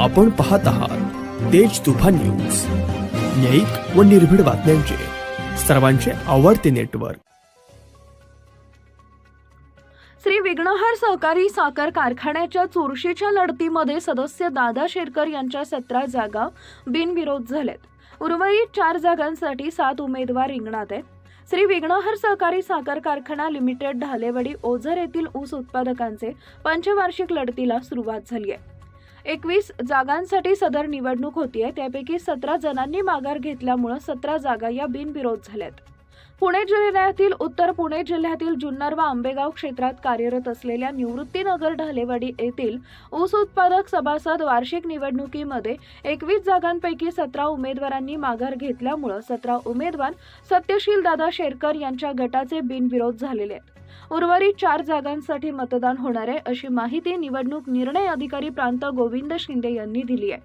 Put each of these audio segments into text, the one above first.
आपण पाहत आहात तेज तुफान न्यूज. न्यायिक व निर्भीड बातम्यांचे सर्वांचे आवडते नेटवर्क. श्री विघ्नहर सहकारी साखर कारखान्याच्या चुरशीच्या लढतीमध्ये सदस्य दादा शेरकर यांच्या सतरा जागा बिनविरोध झाल्यात. उर्वरित चार जागांसाठी सात उमेदवार रिंगणात आहेत. श्री विघ्नहर सहकारी साखर कारखाना लिमिटेड ढालेवाडी ओझर येथील ऊस उत्पादकांचे पंचवार्षिक लढतीला सुरुवात झाली आहे. एकवीस जागांसाठी सदर निवडणूक होतीये. त्यापैकी सतरा जणांनी माघार घेतल्यामुळं सतरा जागा या बिनविरोध झाल्यात. पुणे जिल्ह्यातील उत्तर पुणे जिल्ह्यातील जुन्नर व आंबेगाव क्षेत्रात कार्यरत असलेल्या निवृत्तीनगर ढालेवाडी येथील ऊस उत्पादक सभासद वार्षिक निवडणुकीमध्ये एकवीस जागांपैकी सतरा उमेदवारांनी माघार घेतल्यामुळं सतरा उमेदवार सत्यशील दादा शेरकर यांच्या गटाचे बिनविरोध झालेले आहेत. उर्वरित चार जागांसाठी मतदान होणार आहे अशी माहिती निवडणूक निर्णय अधिकारी प्रांत गोविंद शिंदे यांनी दिली आहे.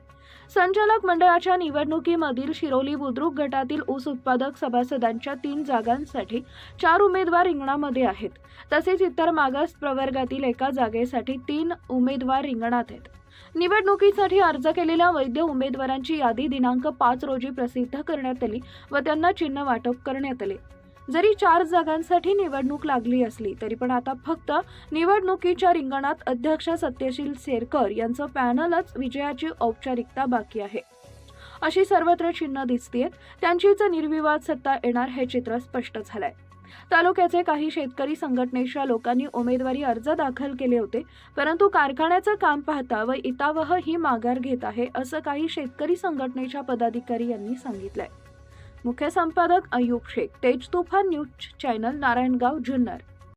संचालक मंडळाच्या निवडणुकीमधील शिरोली बुद्रुक गटातील ऊस उत्पादक सभासदांच्या तीन जागांसाठी चार उमेदवार रिंगणामध्ये आहेत. तसेच इतर मागास प्रवर्गातील एका जागेसाठी तीन उमेदवार रिंगणात आहेत. निवडणुकीसाठी अर्ज केलेल्या वैध उमेदवारांची यादी दिनांक पाच रोजी प्रसिद्ध करण्यात आली व त्यांना चिन्ह वाटप करण्यात आले. जरी चार जागांसाठी निवडणूक लागली असली तरी पण आता फक्त निवडणुकीच्या रिंगणात अध्यक्ष सत्यशील सेरकर यांचं पॅनलच विजयाची औपचारिकता बाकी आहे. अशी सर्वत्र चिन्ह दिसतीयत त्यांचीच निर्विवाद सत्ता येणार हे चित्र स्पष्ट झालंय. तालुक्याचे काही शेतकरी संघटनेच्या लोकांनी उमेदवारी अर्ज दाखल केले होते परंतु कारखान्याचं काम पाहता व इतावह ही माघार घेत आहे असं काही शेतकरी संघटनेच्या पदाधिकारी यांनी सांगितलंय. मुख्य संपादक अयुब शेख तेज तुफान न्यूज चॅनल नारायणगाव जुन्नर.